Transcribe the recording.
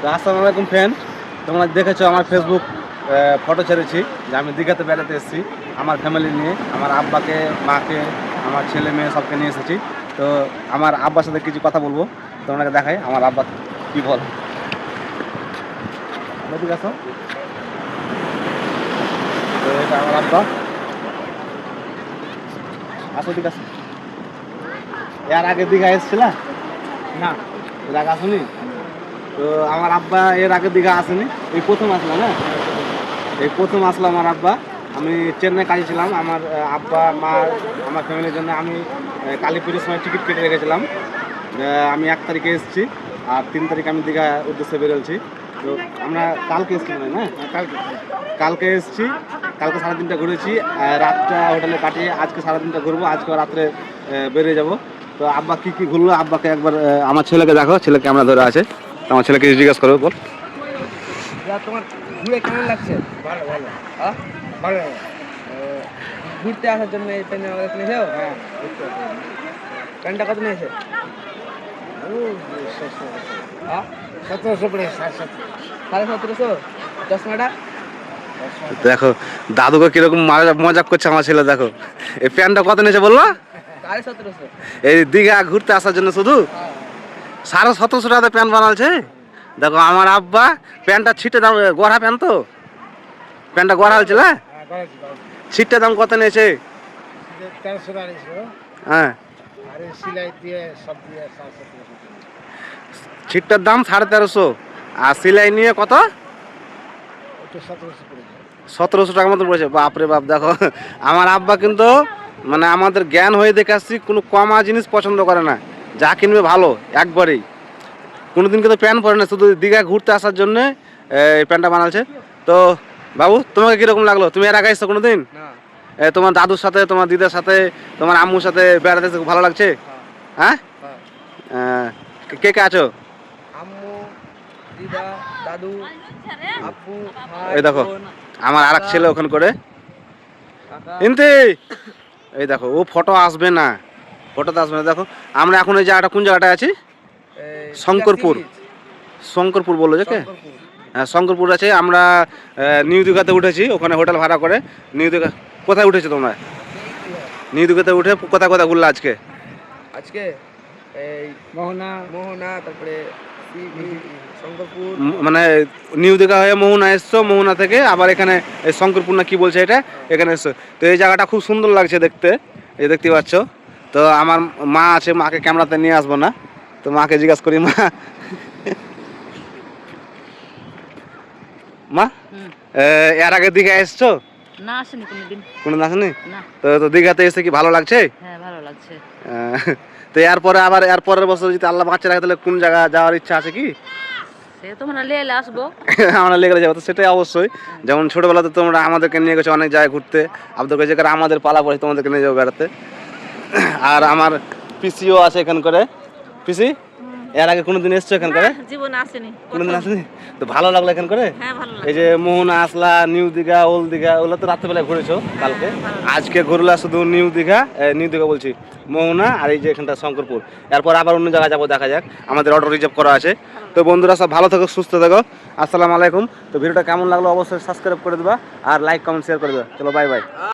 তো আসসালামু আলাইকুম ফ্রেন্ড তোমরা দেখেছ আমার ফেসবুক ফটো ছেড়েছি যে আমি দীঘাতে বেড়াতে এসেছি। আমার ফ্যামিলি নিয়ে, আমার আব্বাকে, মাকে, আমার ছেলে মেয়ে সবকে নিয়ে এসেছি। তো আমার আব্বার সাথে কিছু কথা বলব তোমাকে দেখাই আমার আব্বা কি বল। ঠিক আছে তো এটা আমার আব্বা। আসো ঠিক আছে এর আগে দীঘা এসেছিল? না, এর আগে তো আমার আব্বা এর আগে দীঘা আসেনি এই প্রথম আসলাম না এই প্রথম আসলো আমার আব্বা। আমি চেন্নাই কাজে ছিলাম আমার আব্বা মা আমার ফ্যামিলির জন্য আমি আহ, কালীপুরের সময় টিকিট কেটে রেখেছিলাম। আমি এক তারিখে এসেছি আর তিন তারিখ আমি দীঘা উদ্দেশ্যে বেরোচ্ছি। তো আমরা কালকে এসেছি মনে হয় না? কালকে। কালকে এসেছি কালকে সারাদিনটা ঘুরেছি রাতটা হোটেলে কাটিয়ে আজকে সারাদিনটা ঘুরবো আজকে রাত্রে বেরিয়ে যাব। তো আব্বা কি কি ঘুরলো? আব্বাকে একবার আমার ছেলেকে দেখো ছেলেকে আমরা ধরে আছে। আমার ছেলেকে জিজ্ঞেস করব বল। তোমার ঘুরে কেমন লাগছে? ভালো ভালো। হ্যাঁ? ভালো। ঘুরতে আসার জন্য এই আমাদের হ্যাঁ। প্যান্টটা কত নিয়েছে? হ্যাঁ? সতেরোশো পড়ে সাড়ে সাড়ে সতেরোশো? চশমাটা? দেখো দাদুকে কীরকম মজা মজাক করছে আমার ছেলে দেখো। এই প্যান্টটা কত নিয়েছে বলল? সাড়ে সতেরোশো। এই দীঘা ঘুরতে আসার জন্য শুধু? সাড়ে সতেরোশো টাকা প্যান্ট বানালছে। দেখো আমার আব্বা প্যান্টটা ছিটে দাম গড়া প্যান্ট তো? প্যান্টটা গড়া হয়েছিল হ্যাঁ করেছি ছিটটা দাম কত নিয়েছে? হ্যাঁ। ছিটটার দাম সাড়ে তেরোশো। আর সিলাই নিয়ে কত? সতেরোশো টাকার মতো পড়েছে। বাপরে বাপ দেখো। আমার আব্বা কিন্তু মানে আমাদের জ্ঞান হয়ে দেখে আসছি কোনো কমা জিনিস পছন্দ করে না। যা কিনবে ভালো একবারেই। কোনোদিন কিন্তু প্যান্ট পরে না শুধু দীঘা ঘুরতে আসার জন্যে এই প্যান্টটা বানালছে। তো বাবু তোমাকে কীরকম লাগল? তুমি এর আগে এসছো কোনো দিন তোমার দাদুর সাথে তোমার দিদার সাথে তোমার আম্মুর সাথে বেড়াতে খুব ভালো লাগছে? হ্যাঁ। হ্যাঁ? কে কে আছো? এই দেখো। আমার আর এক ছেলে ওখান করে। এই দেখো ও ফটো আসবে না। ফটোতে আসবে না। দেখো আমরা এখন এই জায়গাটা কোন জায়গাটায় আছি? শঙ্করপুর। শঙ্করপুর বলল যে কে হ্যাঁ শঙ্করপুর আছে আমরা নিউ দীঘাতে উঠেছি ওখানে হোটেল ভাড়া করে। নিউ দীঘা কোথায় উঠেছো তোমরা? নিউ দীঘাতে উঠে কোথায় কোথায় ঘুরলে আজকে? আজকে এই মোহনা তারপরে মানে নিউ দীঘা হয়ে মোহনা এসছো মোহনা থেকে আবার এখানে এই শঙ্করপুর না কি বলছে এটা? এখানে এসছো। তো এই জায়গাটা খুব সুন্দর লাগছে দেখতে এই দেখতে পাচ্ছ। তো আমার মা আছে মাকে ক্যামেরাতে নিয়ে আসব না। তো মাকে জিজ্ঞাসা করি মা। মা এর আগে দীঘা এসছো? না আসেনি কোনোদিন। কোনো আসেনি? তো তো দীঘাতে এসে কি ভালো লাগছে? হ্যাঁ ভালো লাগছে। তো এরপরে আবার এর পরের বছর যদি আল্লাহ বাচ্চা রাখে তাহলে কোন জায়গা যাওয়ার ইচ্ছা আছে কি? সে তো লেলে আসব। আমরা লেগে যাব তো সেটাই অবশ্যই। যেমন ছোটবেলাতে তোমরা আমাদেরকে নিয়ে গেছো অনেক জায়গায় ঘুরতে। আপনাদের আমাদের পালা পড়ে তোমাদেরকে নিয়ে যাব বেড়াতে। আর আমার পিসিও আছে এখান করে। পিসি? এর আগে কোনোদিন এসছো এখান করে? জীবনে আসেনি। কোনোদিন আসেনি? তো ভালো লাগল এখান করে? হ্যাঁ ভালো এই যে মোহনা আসলা নিউ দীঘা ওল দীঘা ওগুলো তো রাত্রেবেলায় ঘুরেছো কালকে। আজকে ঘুরলা শুধু নিউ দীঘা নিউ দীঘা বলছি মোহনা আর এই যে এখানটা শঙ্করপুর। এরপর আবার অন্য জায়গায় যাব দেখা যাক। আমাদের অটো রিজার্ভ করা আছে। তো বন্ধুরা সব ভালো থাকো সুস্থ থাকো। আসসালামু আলাইকুম। তো ভিডিওটা কেমন লাগল অবশ্যই সাবস্ক্রাইব করে দেবা আর লাইক কমেন্ট শেয়ার করে দেবা। চলো বাই বাই